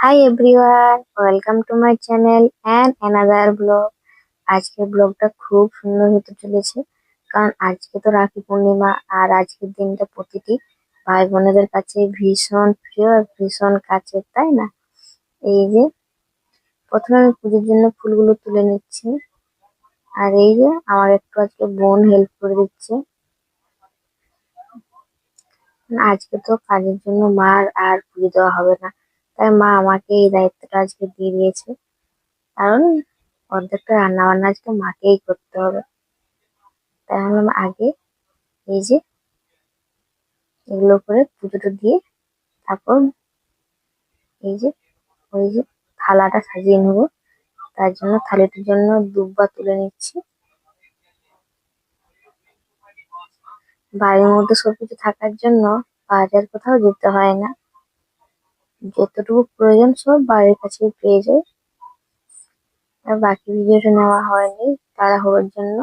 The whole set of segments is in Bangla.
Hi everyone welcome to my channel and another blog আজকের ব্লগটা খুব সুন্দর হতে চলেছে, কারণ আজকে তো রাখি পূর্ণিমা আর আজকের দিনটা প্রতিটি ভাই বোনেদের কাছে ভীষণ প্রিয় আর ভীষণ কাছের, তাই না? এই যে, প্রথমে আমি পুজোর জন্য ফুলগুলো তুলে নিচ্ছি। আর এই যে, আমার একটু আজকে বোন হেল্প করে দিচ্ছে। আজকে তো কাজের জন্য মার আর পুজো দেওয়া হবে না। তাই মা আমাকে এই দায়িত্বটা আজকে দিয়ে দিয়েছে। কারণ অর্ধেকটা রান্না বান্না আজকে মাকেই করতে হবে। তাই আমি আগে এই যে এগুলো করে পুজোটা দিয়ে তারপর এই যে ওই যে থালাটা সাজিয়ে নেব। তার জন্য থালিটার জন্য দুব্বা তুলে নিচ্ছি। বাড়ির মধ্যে সবকিছু থাকার জন্য বাজার কোথাও যেতে হয় না। যতটুকু প্রয়োজন সব বাড়ির কাছে পেয়ে যাই আর বাকি ভিডিওটা নেওয়া হয়নি তাড়াহুড়োর জন্য।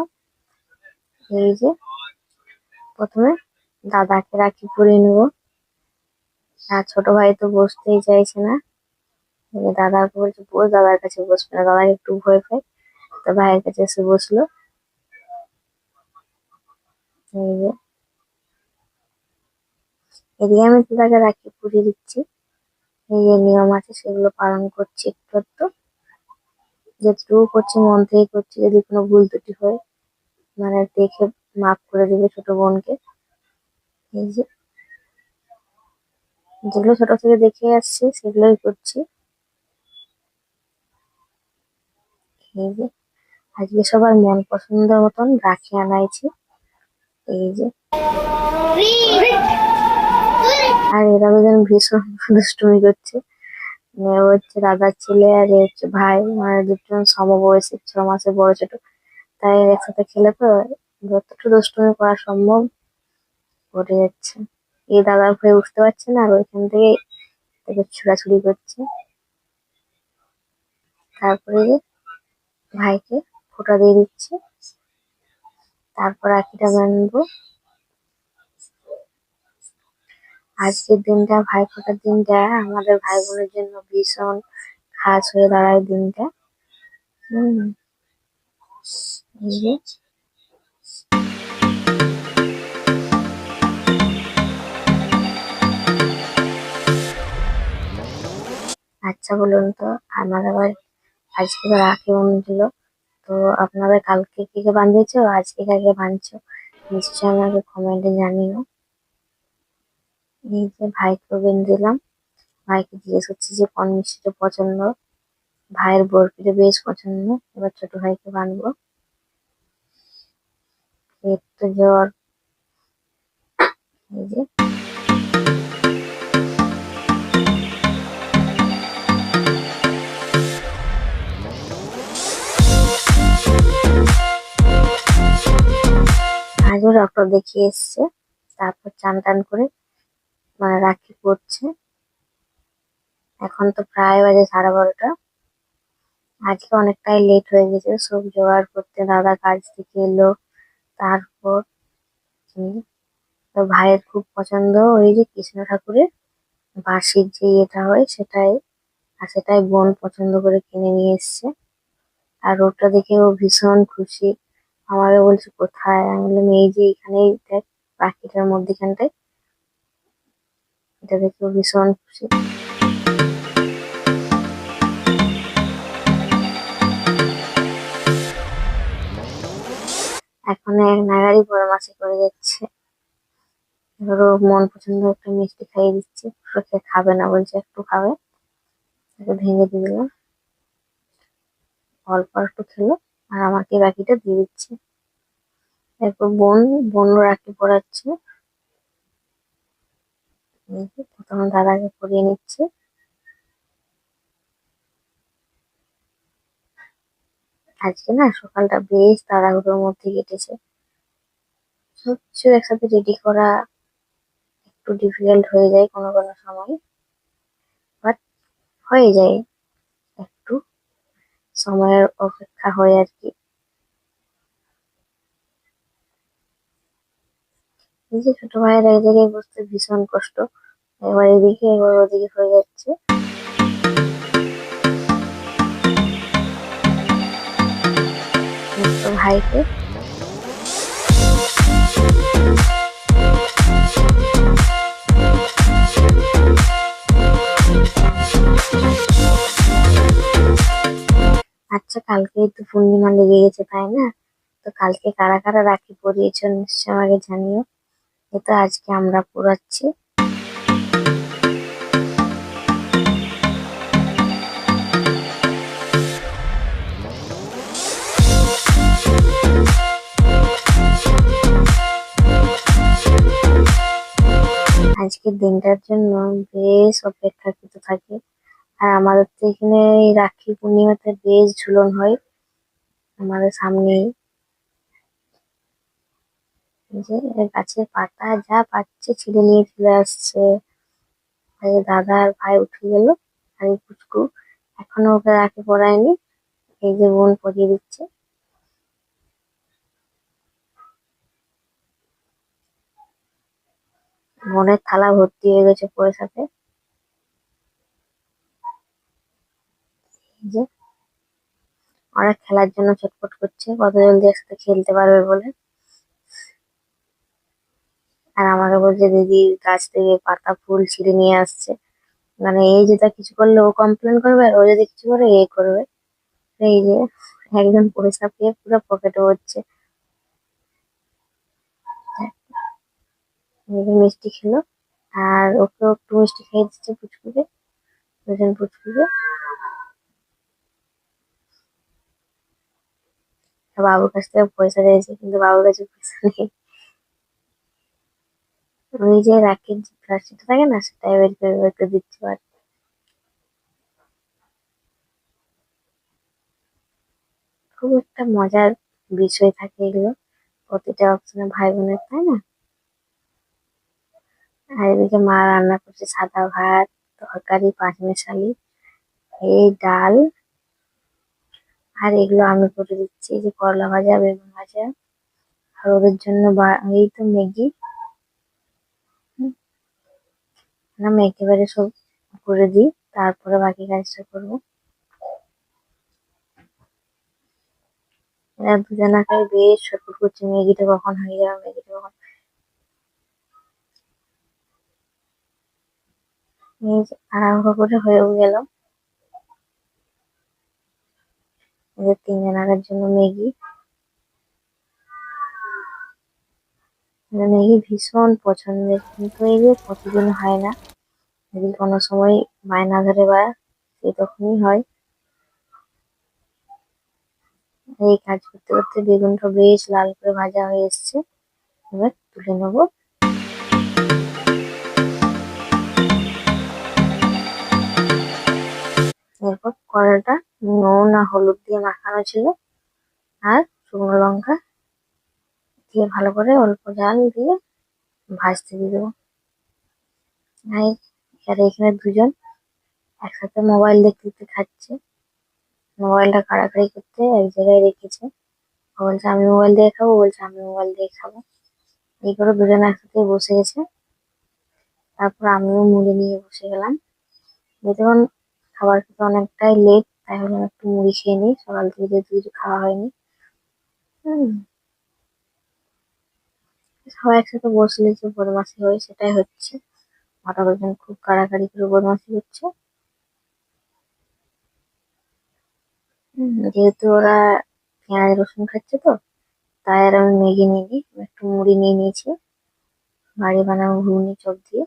এই যে, প্রথমে দাদাকে রাখি পরিয়ে নেব। আর ছোট ভাই তো বসতেই চাইছে না। দাদাকে বলছে, বস, দাদার কাছে বসবে না। দাদা একটু ভয় পায়, তো ভাইয়ের কাছে এসে বসল। এই যে, এদিকে আমি দাদাকে রাখি পরিয়ে দিচ্ছি। যে নিয়ম আছে, সেগুলো পালন করছি একটু একটু। যেটুকু করছি, মন থেকে করছি, যদি কোনো ভুল ত্রুটি হয় মানে দেখে মাফ করে দেবে ছোট বোনকে। এই যে যেগুলো ছোট থেকে দেখে আসছি, সেগুলোই করছি। এই যে আজকে সবার মন পছন্দ মতন রাখি আনাইছি। এই যে আর এরা দুজন ভীষণ দুষ্টুমি করছে। মেয়ে হচ্ছে দাদার ছেলে আর এ হচ্ছে ভাই। মানে দুজন সমবয়সী ছ মাসের বড় ছোট। তাই একসাথে খেলে তো যতটুকু দুষ্টুমি করা সম্ভব করে যাচ্ছে। এই দাদার ভয়ে উঠতে পারছে না আর ওইখান থেকে তাকে ছুড়াছুড়ি করছে। তারপরে ভাইকে ফোঁটা দিয়ে দিচ্ছে। তারপর আখিটা বানবো। আজকের দিনটা ভাই ফোঁটার দিনটা, আমাদের ভাই বোনের জন্য ভীষণ খাস হয়ে দাঁড়ায় দিনটা। হুম। আচ্ছা বলুন তো, আমার আবার আজকে তো রাখি বন্ধন ছিল তো আপনারা কালকে কে কে বান্ধিয়েছো আজকে কাকে বাঁধছো নিশ্চয়ই আমাকে কমেন্টে জানিও। এই যে ভাইকে বেঁধে দিলাম। ভাইকে জিজ্ঞেস করছি যে, কোন মিষ্টিটা পছন্দ? ভাইয়ের বরফিটা বেশ পছন্দ। এবার ছোট ভাইকে বাঁধবো এর তো জ্বর। এই যে। আজও ডক্টর দেখিয়ে এসছে। তারপর চান টান করে মানে রাখি পড়ছে। এখন তো প্রায় বাজে সাড়ে বারোটা। আজকে অনেকটাই লেট হয়ে গেছে, সব জোগাড় করতে দাদা কাজ থেকে এলো, তারপর তো ভাইয়ের খুব পছন্দ ওই যে কৃষ্ণ ঠাকুরের বাঁশির যে ইয়েটা হয় সেটাই, আর সেটাই বোন পছন্দ করে কিনে নিয়ে এসছে। আর ওটা দেখে ও ভীষণ খুশি। আমাকে বলছে, কোথায়? আমি বললাম, এই যে এখানেই দেখ পাখিটার মধ্যেখানটায় এটা দেখে ভীষণ খুশি। এখন এক নাগারই বদমাশি করে যাচ্ছে। ও মন পছন্দ একটা মিষ্টি খাইয়ে দিচ্ছে। ওকে খাবে না বলছে, একটু খাবে। তাকে ভেঙে দিয়ে দিলাম। অল্প একটু খেলো, আর আমাকে বাকিটা দিয়ে দিচ্ছে। এরপর বোন বোন রাখি পড়াচ্ছে। প্রথমে দাদাকে পরিয়ে নিচ্ছে। আজকে না সকালটা বেশ তাড়াহুড়োর মধ্যে কেটেছে। সবকিছু একসাথে রেডি করা একটু ডিফিকাল্ট হয়ে যায় কোনো কোনো সময়। বাট হয়ে যায় একটু। সময়ের অপেক্ষা হয় আর কি। যে ছোট ভাইয়ের এক জায়গায় বসতে ভীষণ কষ্ট। এবার এদিকে, এবার ওদিকে হয়ে যাচ্ছে। ভাইকে। আচ্ছা কালকেই তো পূর্ণিমা লেগে গেছে, তাই না? তো কালকে কারা কারা রাখি পরিয়েছ নিশ্চয় আমাকে জানিও। তো আজকে আমরা পড়াচ্ছি। আজকের দিনটার জন্য বেশ অপেক্ষাকৃত থাকে। আর আমাদের তো এখানে রাখি পূর্ণিমাতে বেশ ঝুলন হয়। আমাদের সামনেই যে গাছের পাতা যা পাচ্ছে ছিঁড়ে নিয়ে চলে আসছে। দাদা আর ভাই উঠে গেল, আর এই পুচকু এখনও ওকে রাখি পরায়নি এই যে বোন পরিয়ে দিচ্ছে। বোনের থালা ভর্তি হয়ে গেছে পয়সাতে যে, ওরা খেলার জন্য ছটফট করছে কত জলদি একসাথে খেলতে পারবে বলে। আর আমাকে বলছে দিদি গাছ থেকে পাতা, ফুল ছিঁড়ে নিয়ে আসছে। মানে এই যে তা কিছু করলে ও কমপ্লেন করবে আর ও যদি কিছু করে, এ করবে। এই যে একজন পয়সা পেয়ে পুরো পকেটে হচ্ছে মিষ্টি খেলো। আর ওকেও একটু মিষ্টি খেয়ে দিচ্ছে পুচকুকে। দুজন পুচকুকে। বাবুর কাছ থেকে পয়সা দিয়েছে কিন্তু বাবুর কাছে পয়সা নেই। ওই যে রাখির প্লাস্টিকটা থাকে না, সেটাই বের করে বের করে দিচ্ছে খুব একটা মজার বিষয় থাকে এগুলো, প্রতিটা অপশনে ভাই বোনের, তাই না? আর এদিকে মা রান্না করছে সাদা ভাত, তরকারি, পাঁচমিশালি, এই ডাল। আর এগুলো আমি করে দিচ্ছি যে করলা ভাজা, বেগুন ভাজা। আর ওদের জন্য এই তো ম্যাগি। আমি একেবারে সব করে দিই, তারপরে বাকি কাজটা করব। দুজনাকে বেশ ম্যাগিটা কখন হয়ে ম্যাগিটা কখন? করে হয়েও গেল। জন্য ম্যাগি। ম্যাগি ভীষণ পছন্দের। কিন্তু এই যে প্রতিদিন হয় না, যদি কোনো সময় বায়না ধরে বা সেই তখনই হয়। এই কাজ করতে করতে বেগুনটা বেশ লাল করে ভাজা হয়ে এসছে। এবার তুলে নেব। এরপর কড়াটা নুন আর হলুদ দিয়ে মাখানো ছিল। আর শুকনো লঙ্কা দিয়ে ভালো করে অল্প জাল দিয়ে ভাজতে দিয়ে দেবো। আর এখানে দুজন একসাথে মোবাইল দেখতে দেখতে খাচ্ছে। মোবাইলটা কাড়াকাড়ি করতে এক জায়গায় রেখেছে। ও বলছে, আমি মোবাইল দিয়ে খাব? বলছে, আমি মোবাইল দিয়ে খাব। এই করে দুজন একসাথে বসে গেছে। তারপর আমিও মুড়ি নিয়ে বসে গেলাম। যখন খাবার খেতে অনেকটাই লেট তাই একটু মুড়ি খেয়ে নিই। সকাল থেকে যেহেতু কিছু খাওয়া হয়নি। হুম। সবাই একসাথে বসলে যে বদমাশি হয়, সেটাই হচ্ছে। মাথা দুজন খুব কাড়াকাড়ি করে বদমাশি হচ্ছে। যেহেতু ওরা পেঁয়াজ, রসুন খাচ্ছে তো, তাই আর আমি ম্যাগি নিয়ে নিই একটু মুড়ি নিয়ে নিয়েছি। বাড়ি বানানো ঘুগনি, চপ দিয়ে।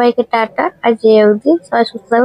সবাইকে টাটা আর যে অবধি সবাই সুস্থ থাকুন